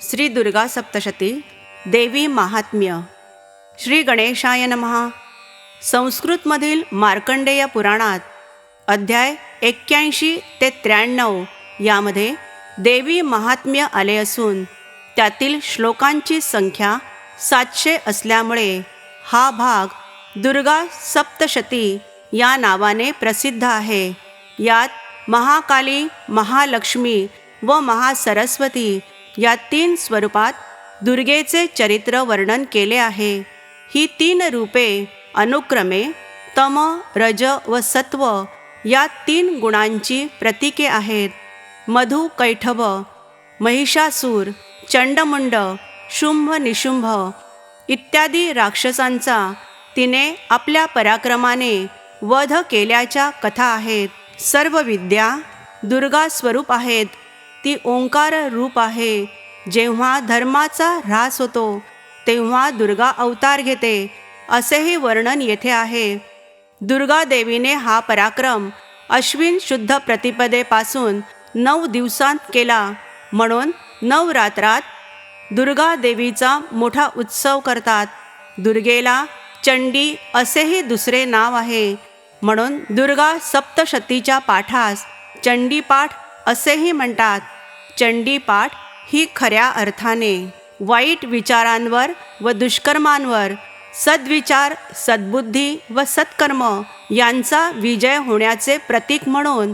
श्री दुर्गा सप्तशती देवी महात्म्य. श्री गणेशाय नमः. संस्कृतमधील मार्कंडेय पुराणात अध्याय एक्क्याऐंशी ते त्र्याण्णव यामध्ये देवी महात्म्य आले असून त्यातील श्लोकांची संख्या सातशे असल्यामुळे हा भाग दुर्गा सप्तशती या नावाने प्रसिद्ध आहे. यात महाकाली महालक्ष्मी व महासरस्वती या तीन स्वरूपात दुर्गेचे चरित्र वर्णन केले आहे. ही तीन रूपे अनुक्रमे तम रज व सत्व या तीन गुणांची प्रतीके आहेत. मधु कैठभ महिषासूर चंडमुंड शुंभ निशुंभ इत्यादी राक्षसांचा तिने आपल्या पराक्रमाने वध केल्याच्या कथा आहेत. सर्व विद्या दुर्गा स्वरूप आहेत. ती ओंकार रूप आहे. जेव्हा धर्माचा ऱ्हास होतो तेव्हा दुर्गा अवतार घेते असेही वर्णन येथे आहे. दुर्गा देवीने हा पराक्रम अश्विन शुद्ध प्रतिपदेपासून नऊ दिवसांत केला. म्हणून नवरात्रात दुर्गा देवीचा मोठा उत्सव करतात. दुर्गेला चंडी असेही दुसरे नाव आहे. म्हणून दुर्गा सप्तशतीच्या पाठास चंडीपाठ असेही म्हणतात चंडीपाठ ही खऱ्या अर्थाने वाईट विचारांवर व दुष्कर्मांवर सद्विचार सद्बुद्धी व सत्कर्म यांचा विजय होण्याचे प्रतीक म्हणून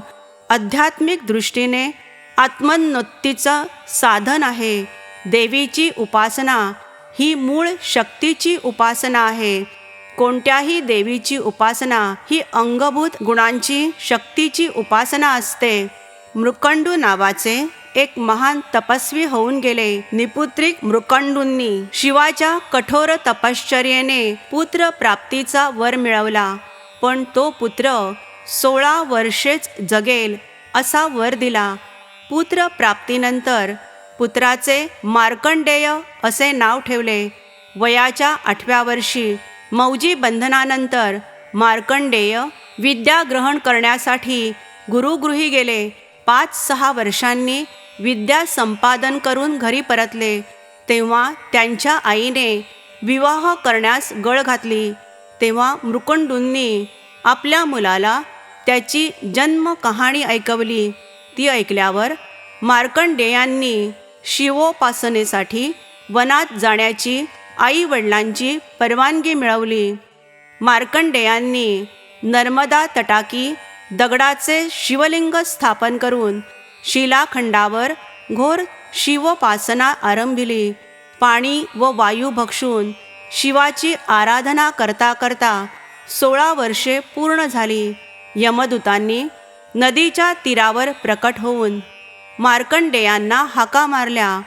आध्यात्मिक दृष्टीने आत्मनोत्तीचं साधन आहे. देवीची उपासना ही मूळ शक्तीची उपासना आहे. कोणत्याही देवीची उपासना ही अंगभूत गुणांची शक्तीची उपासना असते. मृकंडू नावाचे एक महान तपस्वी होऊन गेले. निपुत्रिक मृकंडूंनी शिवाच्या कठोर तपश्चर्येने पुत्र प्राप्तीचा वर मिळवला. पण तो पुत्र सोळा वर्षेच जगेल असा वर दिला. पुत्र प्राप्तीनंतर पुत्राचे मार्कंडेय असे नाव ठेवले. वयाच्या आठव्या वर्षी मौजी बंधनानंतर मार्कंडेय विद्या ग्रहण करण्यासाठी गुरुगृही गेले. पाच सहा वर्षांनी विद्या संपादन करून घरी परतले. तेव्हा त्यांच्या आईने विवाह करण्यास गळ घातली. तेव्हा मृकुंडूंनी आपल्या मुलाला त्याची जन्म कहाणी ऐकवली. ती ऐकल्यावर मार्कंडेयांनी शिवोपासनेसाठी वनात जाण्याची आई वडिलांची परवानगी मिळवली. मार्कंडेयांनी नर्मदा तटाकी दगडाचे शिवलिंग स्थापन करून शिलाखंडावर घोर शिवोपासना आरंभिली. पाणी व वायू भक्षून शिवाची आराधना करता करता सोळा वर्षे पूर्ण झाली. यमदूतांनी नदीच्या तीरावर प्रकट होऊन मार्कंडेयांना हाका मारल्या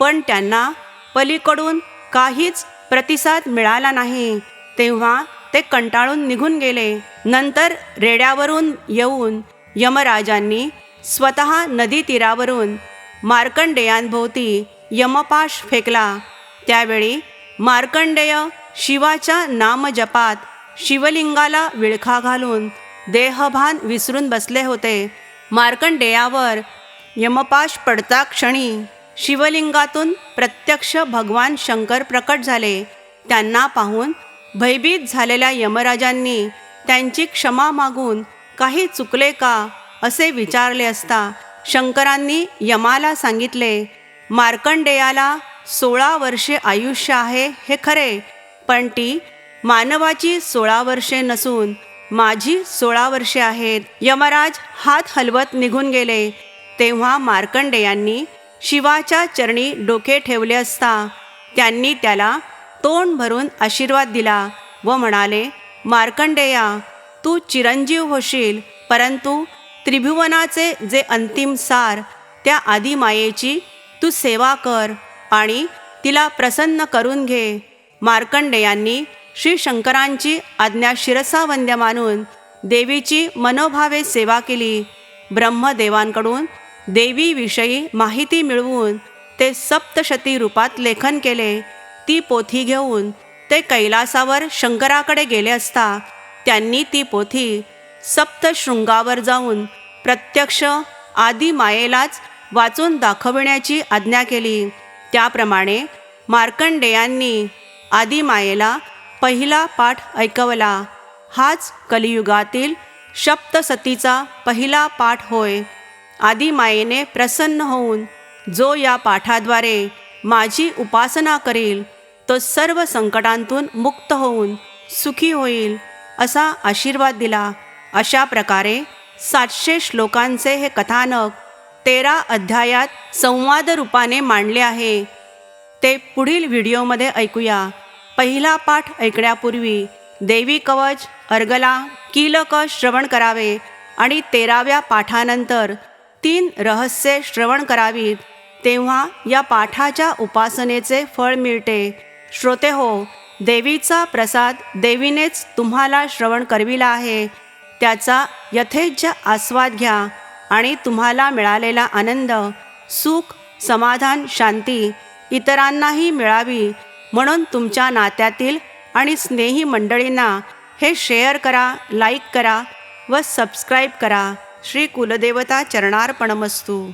पण त्यांना पलीकडून काहीच प्रतिसाद मिळाला नाही. तेव्हा ते कंटाळून निघून गेले. नंतर रेड्यावरून येऊन यमराजांनी स्वतः नदी तीरावरून मार्कंडेयांभोवती यमपाश फेकला. त्यावेळी मार्कंडेय शिवाच्या नामजपात शिवलिंगाला विळखा घालून देहभान विसरून बसले होते. मार्कंडेयावर यमपाश पडता क्षणी शिवलिंगातून प्रत्यक्ष भगवान शंकर प्रकट झाले. त्यांना पाहून भयभीत झालेल्या यमराजांनी त्यांची क्षमा मागून काही चुकले का असे विचारले असता शंकरांनी यमाला सांगितले मार्कंडेयाला सोळा वर्षे आयुष्य आहे हे खरे पण ती मानवाची सोळा वर्षे नसून माझी सोळा वर्षे आहेत. यमराज हात हलवत निघून गेले. तेव्हा मार्कंडेयांनी शिवाच्या चरणी डोके ठेवले असता त्यांनी त्याला तोंड भरून आशीर्वाद दिला व म्हणाले मार्कंडेया तू चिरंजीव होशील परंतु त्रिभुवनाचे जे अंतिम सार त्या आदिमायेची तू सेवा कर आणि तिला प्रसन्न करून घे. मार्कंडेयांनी श्री शंकरांची आज्ञा शिरसावंद्य मानून देवीची मनोभावे सेवा केली. ब्रह्मदेवांकडून देवीविषयी माहिती मिळवून ते सप्तशती रूपात लेखन केले. ती पोथी घेऊन ते कैलासावर शंकराकडे गेले असता त्यांनी ती पोथी सप्तशृंगावर जाऊन प्रत्यक्ष आदी मायेलाच वाचून दाखविण्याची आज्ञा केली. त्याप्रमाणे मार्कंडेयांनी आदिमायेला पहिला पाठ ऐकवला. हाच कलियुगातील सप्तसतीचा पहिला पाठ होय. आदिमायेने प्रसन्न होऊन जो या पाठाद्वारे माझी उपासना करील तो सर्व संकटांतून मुक्त होऊन सुखी होईल असा आशीर्वाद दिला. अशा प्रकारे सातशे श्लोकांचे हे कथानक तेरा अध्यायात संवाद रूपाने मांडले आहे. ते पुढील व्हिडिओमध्ये ऐकूया. पहिला पाठ ऐकण्यापूर्वी देवी कवच अर्गला कीलक श्रवण करावे आणि तेराव्या पाठानंतर तीन रहस्ये श्रवण करावीत तेव्हा या पाठाच्या उपासनेचे फळ मिळते. श्रोते हो देवीचा प्रसाद देवीनेच तुम्हाला श्रवण करविला आहे. त्याचा यथेच्छ आस्वाद घ्या आणि तुम्हाला मिळालेला आनंद सुख समाधान शांती इतरांनाही मिळावी म्हणून तुमच्या नात्यातील आणि स्नेही मंडळींना हे शेअर करा लाईक करा व सबस्क्राईब करा. श्री कुलदेवता चरणार्पणमस्तू.